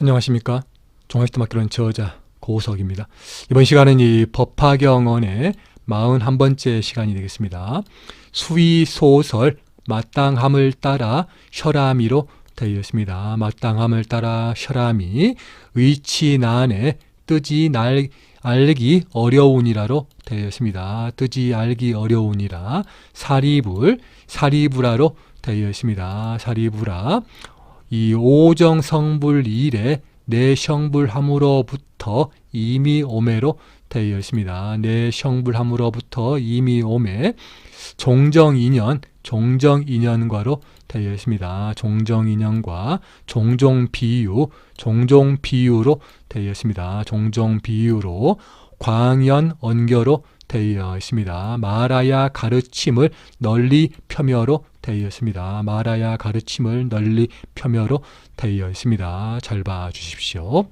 안녕하십니까. 종합시대 맡기는 저자 고석입니다. 이번 시간은 이 법화경원의 41번째 시간이 되겠습니다. 수위 소설 마땅함을 따라 혈암이로 되어 있습니다. 마땅함을 따라 혈암이 의치난에 뜨지 날 알기 어려우니라로 되어 있습니다. 뜨지 알기 어려우니라 사리불 사리불아로 되어 있습니다. 사리불아 이 오정 성불 일에 내성불함으로부터 이미 오매로 되어 있습니다. 내성불함으로부터 이미 오매 종정인연 종정인연과로 되어 있습니다. 종정인연과 종종비유 종종비유로 되어 있습니다. 종종비유로 광연 언교로 되어 있습니다. 말아야 가르침을 널리 펴며로 되어 있습니다. 말아야 가르침을 널리 펴며로 되어 있습니다. 잘 봐 주십시오.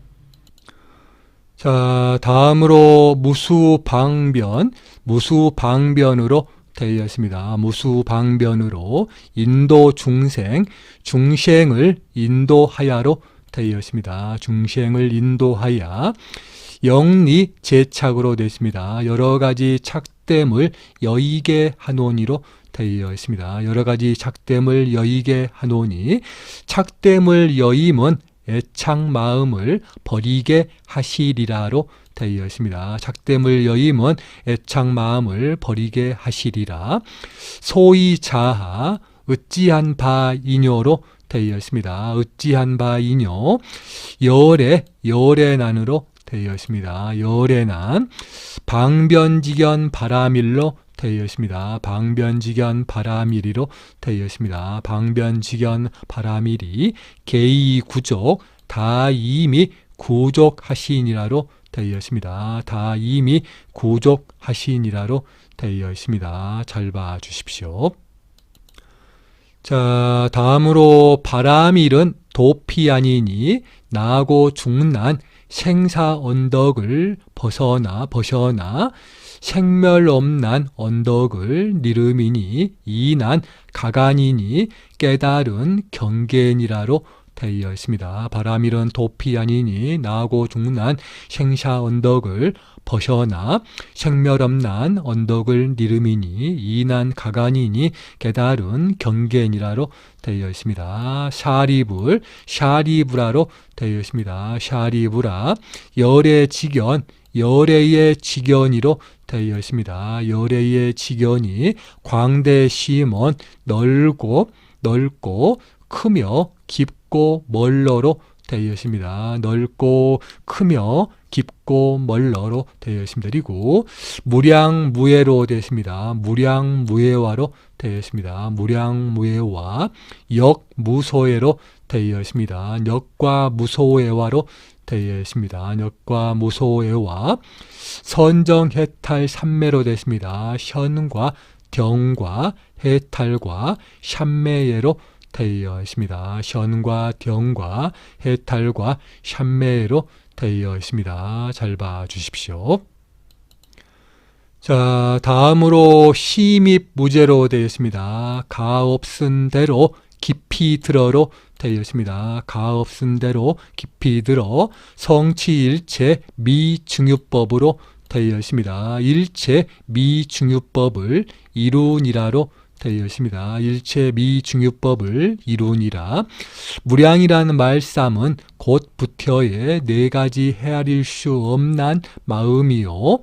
자, 다음으로 무수방변, 무수방변으로 되어 있습니다. 무수방변으로 인도 중생, 중생을 인도하야로 되어 있습니다. 중생을 인도하야 영리 제착으로 되어 있습니다. 여러 가지 착됨을 여의게 하노니로 되어 있습니다. 여러 가지 착됨을 여의게 하노니 착됨을 여임은 애착 마음을 버리게 하시리라로 되어 있습니다. 착됨을 여임은 애착 마음을 버리게 하시리라. 소위 자하 어찌한 바 이뇨로 되어 있습니다. 어찌한 바 이뇨 열의 열의 난으로 되어 있습니다. 열의 난 방변지견 바라밀로 있습니다. 방변지견 되어 있습니다. 방변지견 바라밀이 개이 구족 다 이미 구족하시니라로 되어 있습니다. 다 이미 구족하시니라로 되어 있습니다. 잘 봐 주십시오. 자, 다음으로 바람일은 도피 아니니 나고 중난 생사 언덕을 벗어나 벗어나 생멸없난 언덕을 니름이니 이난 가간이니 깨달은 경계니라로 되어 있습니다. 바람일은 도피 아니니 나고 중난 생사 언덕을 벗어나 생멸없난 언덕을 니름이니 이난 가간이니 깨달은 경계니라로 되어 있습니다. 샤리불 샤리브라로 되어 있습니다. 샤리브라 열의 직견 열애의 직견이로 되어 있습니다. 열애의 직견이 광대 심원 넓고 넓고 크며 깊고 멀러로 되어 있습니다. 넓고 크며 깊고 멀러로 되어 있습니다. 그리고 무량무예로 되어 있습니다. 무량무예화로 되어 있습니다. 무량무예화 역무소예로 되어 있습니다. 역과 무소예화로 되어 있습니다. 역과 무소예화 선정해탈 삼매로 되어 있습니다. 현과 경과 해탈과 샴매예로 되어 있습니다. 현과 경과 해탈과 샴매로 되어 있습니다. 잘 봐 주십시오. 자, 다음으로 시입 무죄로 되어 있습니다. 가 없은 대로 깊이 들어로 되어 있습니다. 가 없은 대로 깊이 들어 성취일체 미증유법으로 되어 있습니다. 일체 미증유법을 이룬이라로 있습니다. 일체 미중유법을 이루니라. 무량이라는 말씀은 곧 부처의 네 가지 헤아릴 수 없는 마음이요.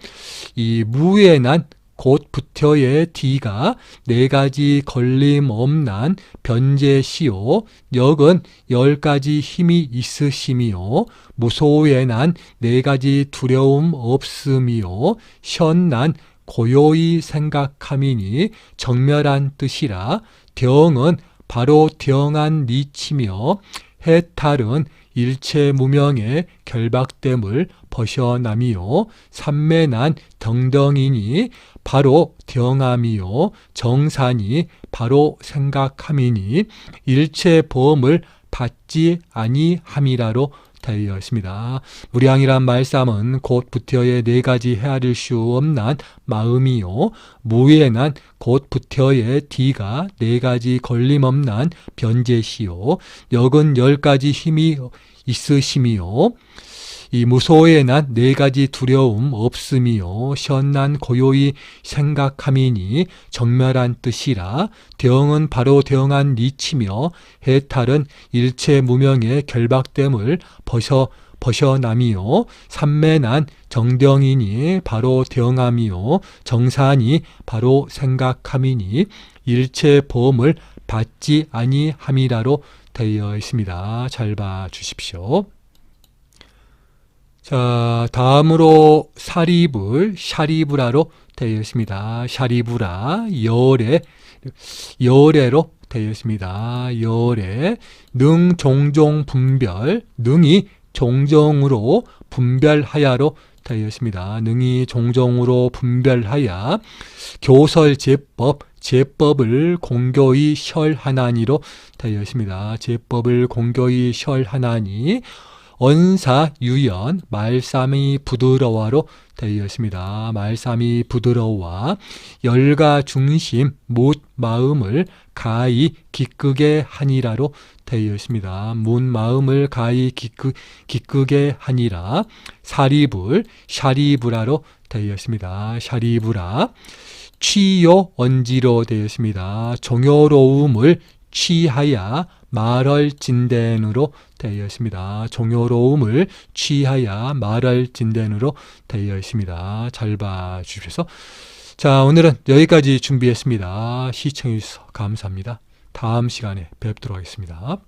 이 무에 난 곧 부처의 뒤가 네 가지 걸림 없난 변제시요 역은 열 가지 힘이 있으심이요 무소에 난 네 가지 두려움 없음이요 현난 고요히 생각함이니 정멸한 뜻이라 령은 바로 령한 니치며 해탈은 일체 무명의 결박됨을 벗어남이요. 삼매난 덩덩이니 바로 령함이요. 정산이 바로 생각함이니 일체 보험을 받지 아니함이라로 있습니다. 무량이란 말씀은 곧 부처의 네 가지 헤아릴 수 없는 마음이요. 무예난 곧 부처의 뒤가 네 가지 걸림없는 변제시요. 역은 열 가지 힘이 있으심이요. 이 무소에 난네 가지 두려움 없음이요. 현난 고요히 생각함이니 정멸한 뜻이라. 대응은 바로 대응한 니치며 해탈은 일체 무명의 결박됨을 벗어 벗어남이요. 삼매난 정정이니 바로 대응함이요. 정산이 바로 생각함이니 일체 보험을 받지 아니함이라로 되어 있습니다. 잘 봐 주십시오. 자, 다음으로 사리불, 샤리브라로 되어 있습니다. 샤리브라, 열애, 열애로 되어 있습니다. 열애, 능, 종종, 분별, 능이 종정으로 분별하야로 되어 있습니다. 능이 종종으로 분별하야, 교설 제법, 제법을 공교히 셜하나니로 되어 있습니다. 제법을 공교히 셜하나니, 언사 유연 말삼이 부드러워로 되어 있습니다. 말삼이 부드러워 열가 중심 못 마음을 가히 기끄게 하니라로 되어 있습니다. 못 마음을 가히 기끄, 기끄게 하니라 사리불 샤리브라로 되어 있습니다. 샤리브라 취요 언지로 되어 있습니다. 종요로움을 취하야 말할 진댄으로 되어 있습니다. 종요로움을 취하야 말할 진댄으로 되어 있습니다. 잘 봐 주셔서 자 오늘은 여기까지 준비했습니다. 시청해 주셔서 감사합니다. 다음 시간에 뵙도록 하겠습니다.